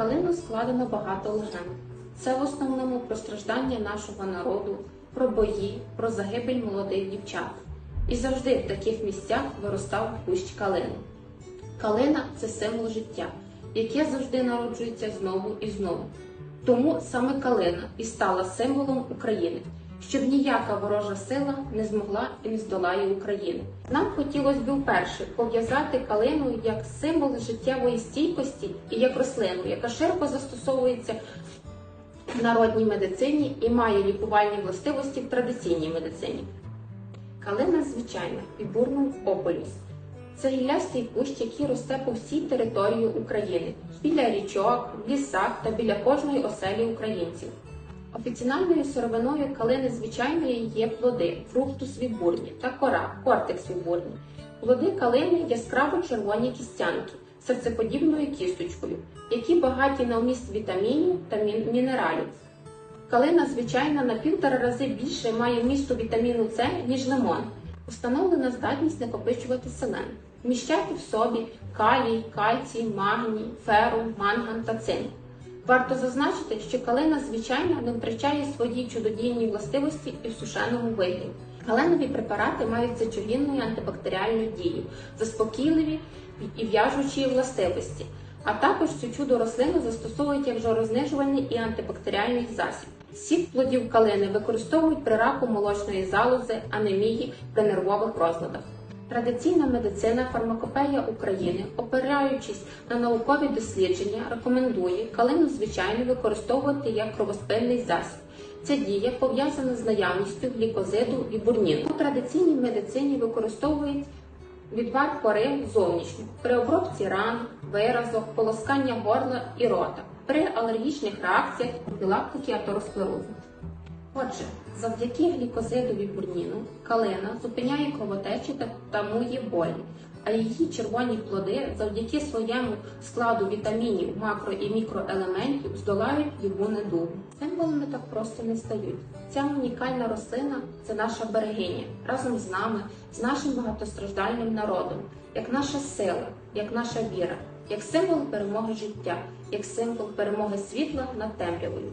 калину складено багато легенд. Це в основному про страждання нашого народу, про бої, про загибель молодих дівчат. І завжди в таких місцях виростав кущ калини. Калина це символ життя, яке завжди народжується знову і знову. Тому саме калина і стала символом України, щоб ніяка ворожа сила не змогла і не здолає України. Нам хотілося б вперше пов'язати калину як символ життєвої стійкості і як рослину, яка широко застосовується в народній медицині і має лікувальні властивості в традиційній медицині. Калина звичайна, пібурнум ополюс. Це гіллястий кущ, який росте по всій території України, біля річок, в лісах та біля кожної оселі українців. Офіціальною сировиною калини звичайної є плоди, фруктус вібурні та кора, кортекс вібурні. Плоди калини яскраво червоні кістянки серцеподібною кісточкою, які багаті на вміст вітамінів та мінералів. Калина звичайна на півтора рази більше має вмісту вітаміну С, ніж лимон. Установлена здатність накопичувати селен, вміщати в собі калій, кальцій, магній, ферум, манган та цинк. Варто зазначити, що калина звичайна не втрачає свої чудодійні властивості і в сушеному вигляді. Каленові препарати мають зачогінну і антибактеріальну дію, заспокійливі і в'яжучі властивості. А також цю чудо рослину застосовують як жорознижувальний і антибактеріальний засіб. Сік плодів калини використовують при раку молочної залози, анемії, при нервових розладах. Традиційна медицина фармакопея України, опираючись на наукові дослідження, рекомендує калину звичайно використовувати як кровоспинний засіб. Ця дія пов'язана з наявністю глікозиду і бурніну. У традиційній медицині використовують відвар кори зовнішньо при обробці ран, виразок, полоскання горла і рота, при алергічних реакціях профілактики атеросклерозу. Отже, завдяки глікозидові бурніну калина зупиняє кровотечі та тамує болі, а її червоні плоди завдяки своєму складу вітамінів, макро і мікроелементів здолають йому недугу. Символами так просто не стають. Ця унікальна рослина це наша берегиня разом з нами, з нашим багатостраждальним народом, як наша сила, як наша віра, як символ перемоги життя, як символ перемоги світла над темрявою.